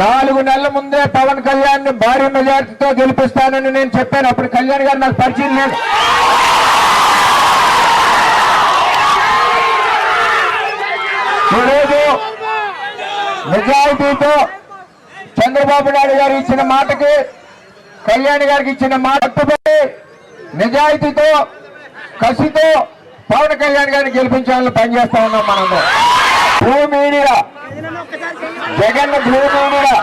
నాలుగు నెలల ముందే పవన్ కళ్యాణ్ని భారీ మెజార్టీతో గెలిపిస్తానని నేను చెప్పాను. అప్పుడు కళ్యాణ్ గారు నాకు పరిచయం లేదు. ఈరోజు నిజాయితీతో చంద్రబాబు నాయుడు గారు ఇచ్చిన మాటకి కళ్యాణ్ గారికి ఇచ్చిన మాట కట్టుబడి నిజాయితీతో కసితో పవన్ కళ్యాణ్ గారిని గెలిపించాలని పనిచేస్తా ఉన్నాం మనందరం. జగన్ బ్లూ కూడా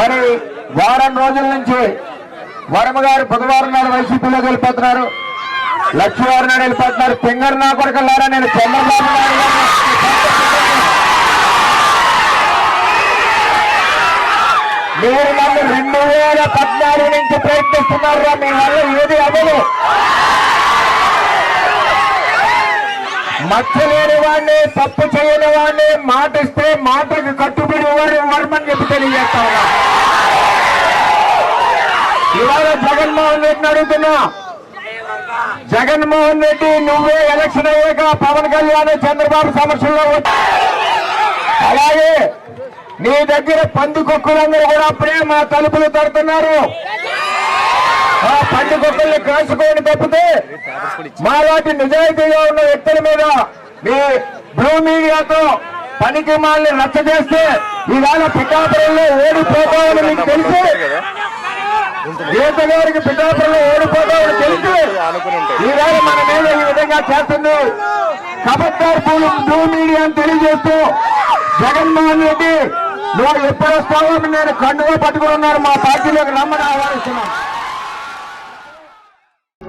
మరి వారం రోజుల నుంచి వరమ గారు బుధవారం నాడు వైసీపీలో వెళ్ళిపోతున్నారు. లక్ష్మీవారం నాడు వెళ్ళిపోతున్నారు. పింగర్ నా కొడుకులారా నేను చంద్రబాబు నాయుడు మీరు నన్ను రెండు వేల పద్నాలుగు నుంచి ప్రయత్నిస్తున్నారా మీ మచ్చలేని వాడిని తప్పు చేయని వాడిని మాట ఇస్తే మాటకు కట్టుబడి వాడు వర్మని చెప్పి తెలియజేస్తా ఉన్నా. ఇవాళ జగన్మోహన్ రెడ్డిని అడుగుతున్నా. జగన్మోహన్ రెడ్డి నువ్వే ఎలక్షన్ అయ్యాక పవన్ కళ్యాణ్ చంద్రబాబు సమస్యల్లో అలాగే నీ దగ్గర పంది కుక్కలందరూ కూడా అప్పుడే మా తలుపులు తడుతున్నారు. ఆ పంది కుక్కల్ని కాసుకోండి తప్పితే మా వాటి నిజాయితీగా ఉన్న వ్యక్తుల మీద మీ బ్లూ మీడియాతో పనికి మాల్ని రచ్చ చేస్తే ఇవాళ పిఠాపురంలో ఓడిపోతామని మీకు తెలిసి. గీత గారికి పిఠాపురంలో ఓడిపోతామని తెలిసి. ఈవేళ మన మీద ఈ విధంగా చేస్తుంది. కబడ్డార్ పూలు బ్లూ మీడియా అని తెలియజేస్తూ జగన్మోహన్ రెడ్డి నువ్వు ఎప్పుడు వస్తావో నేను కండుగా పట్టుకుని ఉన్నారు మా పార్టీలోకి రమ్మని ఆహ్వానిస్తున్నాను